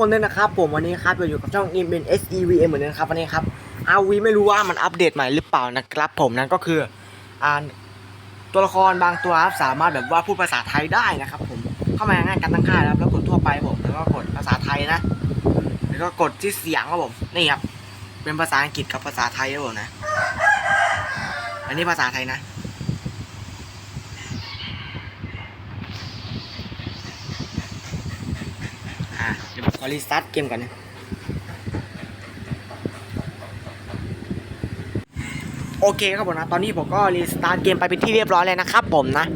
คนด้วยนะครับผมวันนี้ครับอยู่กับช่อง i m n S E V M เหมือนเดิมครับวันนี้ครับ RV ไม่รู้ว่ามันอัปเดตใหม่หรือเปล่านะครับ ผมนั่นก็คืออ่าตัวละครบางตัวครับสามารถแบบว่าพูดภาษาไทยได้นะครับ ผมเข้ามาง่ายการตั้งค่าครับแล้วกดทั่วไปผมแล้วก็กดภาษาไทยนะ แล้วก็กดที่เสียงครับผมนี่ครับเป็นภาษาอังกฤษกับภาษาไทยครับผมนะ อันนี้ภาษาไทยนะ อะเดี๋ยวผมขอรีสตาร์ทเกมก่อนนะโอเคครับผมนะ ตอนนี้ผมก็รีสตาร์ทเกมไปเป็นที่เรียบร้อยแล้วนะครับผมนะ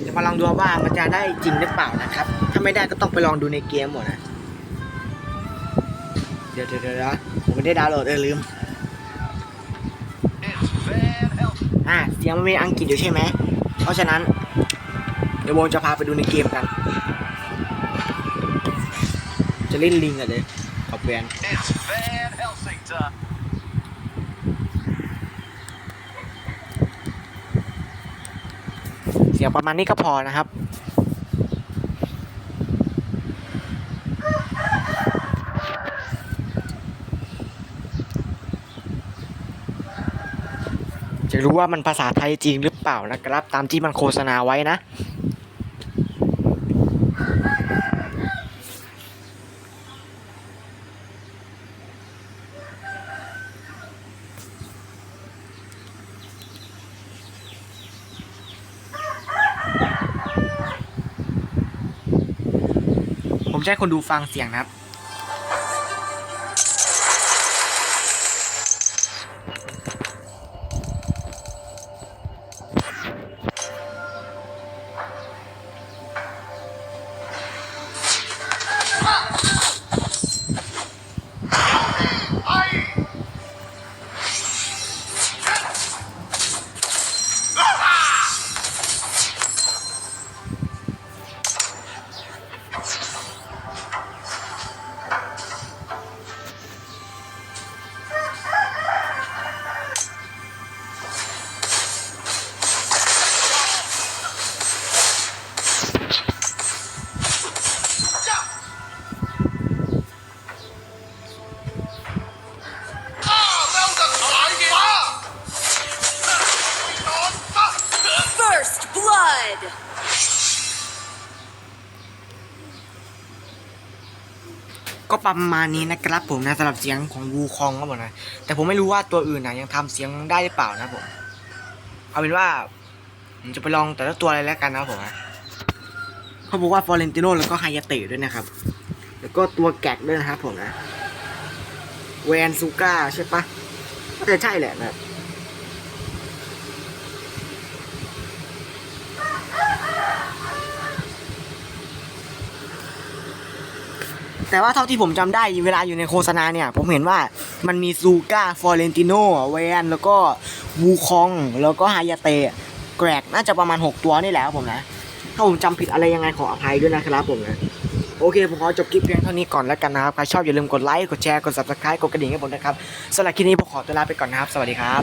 เดี๋ยวมาลองดูว่ามันจะได้จริงหรือเปล่านะครับ ถ้าไม่ได้ก็ต้องไปลองดูในเกมหมดนะ เดี๋ยวเดี๋ยวเดี๋ยวผมไม่ได้ดาวน์โหลดเออลืม อะเสียงมันเป็นอังกฤษอยู่ใช่ไหม เพราะฉะนั้น เดี๋ยวโบจะพาไปดูในเกมกัน จะเล่นลิงกันเลยกับแวนเสียงประมาณนี้ก็พอนะครับจะรู้ว่ามันภาษาไทยจริงหรือเปล่านะครับ ตามที่มันโฆษณาไว้นะ ผมจะให้คนดูฟังเสียงนะครับ ก็ประมาณนี้นะครับผมนะสำหรับเสียงของวูคองครับผมนะแต่ผมไม่รู้ว่าตัวอื่นนะยังทำเสียงได้หรือเปล่านะผมเอาเป็นว่าผมจะไปลองแต่ละตัวเลยแล้วกันนะผมนะเขาบอกว่าฟอเรนติโนแล้วก็ไฮยาเตะด้วยนะครับ แล้วก็ตัวแกกด้วยนะครับผมนะแวนซูก้าใช่ปะน่าจะใช่แหละนะครับ แต่ว่าเท่าที่ผมจำได้เวลาอยู่ในโฆษณาเนี่ย ผมเห็นว่ามันมีซูก้าฟอเรนติโนแวนแล้วก็วูคอง แล้วก็ฮายาเตะแกรกน่าจะประมาณ 6 ตัวนี่แหละครับผมนะ ถ้าผมจำผิดอะไรยังไงขออภัยด้วยนะครับผมนะโอเค ผมขอจบคลิปเพียงเท่านี้ก่อนแล้วกันนะครับ ใครชอบอย่าลืมกดไลค์ กดแชร์ กด subscribe กดกระดิ่งให้ผมนะครับสำหรับคลิปนี้ผมขอตัวลาไปก่อนนะครับ สวัสดีครับ